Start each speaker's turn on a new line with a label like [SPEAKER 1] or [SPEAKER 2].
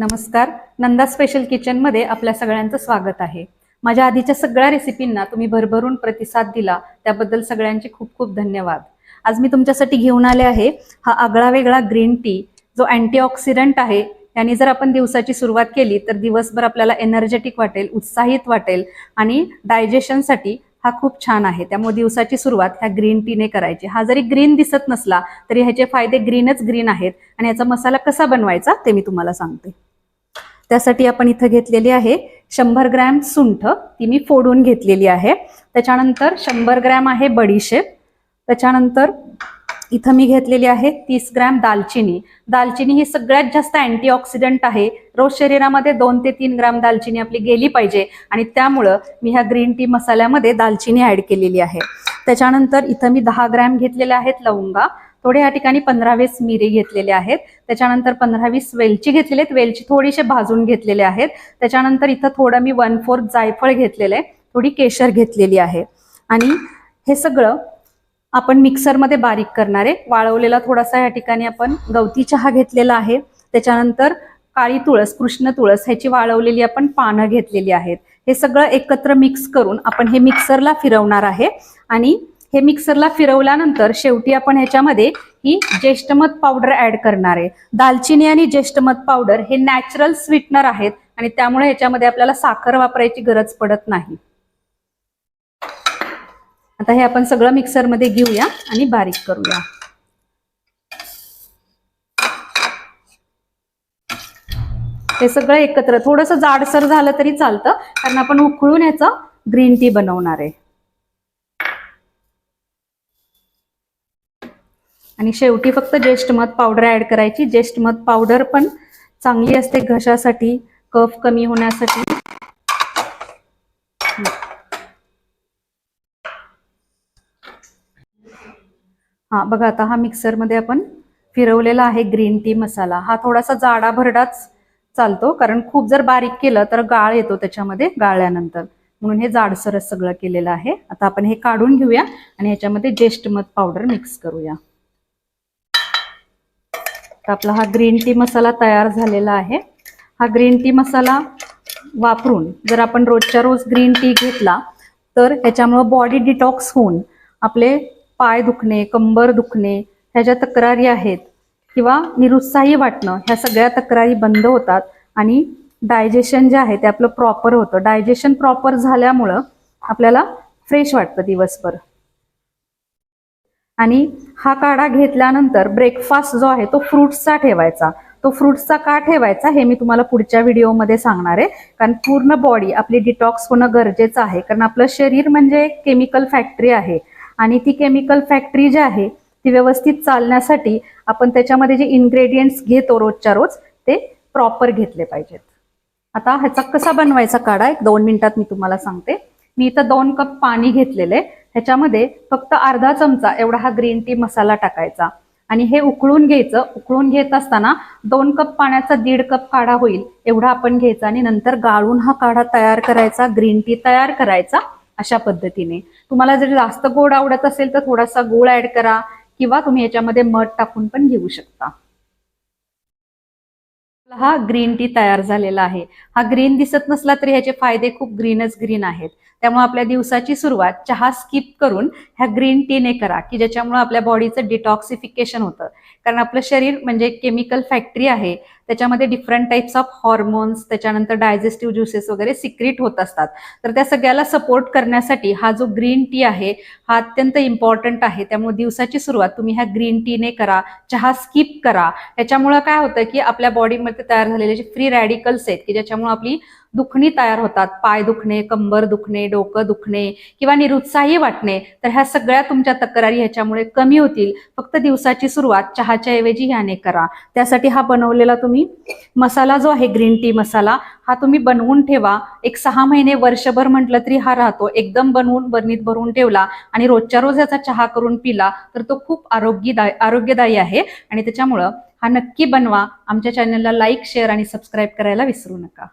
[SPEAKER 1] नमस्कार. नंदा स्पेशल किचनमध्ये आपल्या सगळ्यांचं स्वागत आहे. माझ्या आधीच्या सगळ्या रेसिपींना तुम्ही भरभरून प्रतिसाद दिला त्याबद्दल सगळ्यांचे खूप खूप धन्यवाद. आज मी तुमच्यासाठी घेऊन आले आहे हा आगळा वेगळा ग्रीन टी जो अँटीऑक्सिडंट आहे. याने जर आपण दिवसाची सुरुवात केली तर दिवसभर आपल्याला एनर्जेटिक वाटेल उत्साहित वाटेल आणि डायजेशनसाठी हा खूप छान आहे. त्यामुळे दिवसाची सुरुवात ह्या ग्रीन टीने करायची. हा जरी ग्रीन दिसत नसला तरी ह्याचे फायदे ग्रीनच ग्रीन आहेत आणि याचा मसाला कसा बनवायचा ते मी तुम्हाला सांगते. त्यासाठी आपण इथं घेतलेली आहे शंभर ग्रॅम सुंठ. ती मी फोडून घेतलेली आहे. त्याच्यानंतर शंभर ग्रॅम आहे बडीशेप. त्याच्यानंतर इथं मी घेतलेली आहे तीस ग्रॅम दालचिनी. दालचिनी ही सगळ्यात जास्त अँटीऑक्सिडंट आहे. रोज शरीरामध्ये दोन ते तीन ग्रॅम दालचिनी आपली गेली पाहिजे आणि त्यामुळं मी ह्या ग्रीन टी मसाल्यामध्ये दालचिनी ऍड केलेली आहे. त्याच्यानंतर इथं मी दहा ग्रॅम घेतलेल्या आहेत लवंगा. थोडे या ठिकाणी पंधरावीस मिरी घेतलेले आहेत. त्याच्यानंतर पंधरावीस वेलची घेतलेले आहेत. वेलची थोडीशे भाजून घेतलेले आहेत. त्याच्यानंतर इथं थोडं मी वन फोर्थ जायफळ घेतलेलं आहे. थोडी केशर घेतलेली आहे. आणि हे सगळं आपण मिक्सरमध्ये बारीक करणार आहे. वाळवलेला थोडासा या ठिकाणी आपण गवती चहा घेतलेला आहे. त्याच्यानंतर काळी तुळस कृष्ण तुळस ह्याची वाळवलेली आपण पानं घेतलेली आहेत. हे सगळं एकत्र मिक्स करून आपण हे मिक्सरला फिरवणार आहे. आणि हे मिक्सरला फिरवल्यानंतर शेवटी आपण ह्याच्यामध्ये ही ज्येष्ठमध पावडर ऍड करणार आहे. दालचिनी आणि ज्येष्ठमध पावडर हे नॅचरल स्वीटनर आहेत आणि त्यामुळे ह्याच्यामध्ये आपल्याला साखर वापरायची गरज पडत नाही. आता हे आपण सगळं मिक्सरमध्ये घेऊया आणि बारीक करूया. हे सगळं एकत्र. थोडंसं जाडसर झालं तरी चालतं कारण आपण उकळून ह्याचं ग्रीन टी बनवणार आहे. आणि शेवटी फक्त ज्येष्ठमध पावडर ऍड करायची. ज्येष्ठमध पावडर पण चांगली असते घशासाठी कफ कमी होण्यासाठी. हा बघा आता हा मिक्सरमध्ये आपण फिरवलेला आहे ग्रीन टी मसाला. हा थोडासा जाडा भरडाच चालतो कारण खूप जर बारीक केलं तर गाळ येतो त्याच्यामध्ये गाळल्यानंतर. म्हणून हे जाडसरच सगळं केलेलं आहे. आता आपण हे काढून घेऊया आणि ह्याच्यामध्ये ज्येष्ठमध पावडर मिक्स करूया. तर आपला हा ग्रीन टी मसाला तयार झालेला आहे. हा ग्रीन टी मसाला वापरून जर आपण रोजच्या रोज ग्रीन टी घेतला तर ह्याच्यामुळं बॉडी डिटॉक्स होऊन आपले पाय दुखणे कंबर दुखणे ह्या ज्या तक्रारी आहेत किंवा निरुत्साही वाटणं ह्या सगळ्या तक्रारी बंद होतात आणि डायजेशन जे आहे ते आपलं प्रॉपर होतं. डायजेशन प्रॉपर झाल्यामुळं आपल्याला फ्रेश वाटतं दिवसभर. आणि हा काढा घेतल्यानंतर ब्रेकफास्ट जो आहे तो फ्रुट्सचा ठेवायचा. तो फ्रुट्सचा का ठेवायचा हे मी तुम्हाला पुढच्या व्हिडिओमध्ये सांगणार आहे. कारण पूर्ण बॉडी आपली डिटॉक्स होणं गरजेचं आहे. कारण आपलं शरीर म्हणजे एक केमिकल फॅक्टरी आहे. आणि ती केमिकल फॅक्टरी जी आहे ती व्यवस्थित चालण्यासाठी आपण त्याच्यामध्ये जे इन्ग्रेडियंट्स घेतो रोजच्या रोज ते प्रॉपर घेतले पाहिजेत. आता ह्याचा कसा बनवायचा काढा? एक दोन मिनिटात मी तुम्हाला सांगते. मी इथं दोन कप पाणी घेतलेले ह्याच्यामध्ये फक्त अर्धा चमचा एवढा हा ग्रीन टी मसाला टाकायचा. आणि हे उकळून घ्यायचं. उकळून घेत असताना दोन कप पाण्याचा दीड कप काढा होईल. एवढा आपण घ्यायचा आणि नंतर गाळून हा काढा तयार करायचा. ग्रीन टी तयार करायचा अशा पद्धतीने. तुम्हाला जर जास्त गोड आवडत असेल तर थोडासा गोळ ऍड करा किंवा तुम्ही याच्यामध्ये मध टाकून पण घेऊ शकता. हा ग्रीन टी तयार झालेला आहे. हा ग्रीन दिसत नसला तरी ह्याचे फायदे खूप ग्रीनच ग्रीन आहेत. त्यामुळे आपल्या दिवसाची सुरुवात चहा स्किप करून ह्या ग्रीन टीने करा की ज्याच्यामुळे आपल्या बॉडीचं डिटॉक्सिफिकेशन होतं. कारण आपलं शरीर म्हणजे केमिकल फॅक्टरी आहे. त्याच्यामध्ये डिफरंट टाईप्स ऑफ हॉर्मोन्स त्याच्यानंतर डायजेस्टिव्ह ज्युसेस वगैरे सिक्रिट होत असतात. तर त्या सगळ्याला सपोर्ट करण्यासाठी हा जो ग्रीन टी आहे हा अत्यंत इम्पॉर्टंट आहे. त्यामुळे दिवसाची सुरुवात तुम्ही ह्या ग्रीन टीने करा चहा स्किप करा. याच्यामुळं काय होतं की आपल्या बॉडीमध्ये तयार झालेले जे फ्री रॅडिकल्स आहेत की ज्याच्यामुळे आपली दुखणी तयार होतात. पाय दुखणे कंबर दुखणे डोकं दुखणे किंवा निरुत्साही वाटणे तर ह्या सगळ्या तुमच्या तक्रारी ह्याच्यामुळे कमी होतील. फक्त दिवसाची सुरुवात चहाच्या ऐवजी ह्याने करा. त्यासाठी हा बनवलेला तुम्ही मसाला जो आहे ग्रीन टी मसाला हा तुम्ही बनवून ठेवा. एक सहा महिने वर्षभर म्हटलं तरी हा राहतो. एकदम बनवून बरणीत भरून ठेवला आणि रोजच्या रोज याचा चहा करून पिला तर तो खूप आरोग्यदायी आरोग्यदायी आहे. आणि त्याच्यामुळं हा नक्की बनवा. आमच्या चॅनलला लाईक शेअर आणि सबस्क्राईब करायला विसरू नका.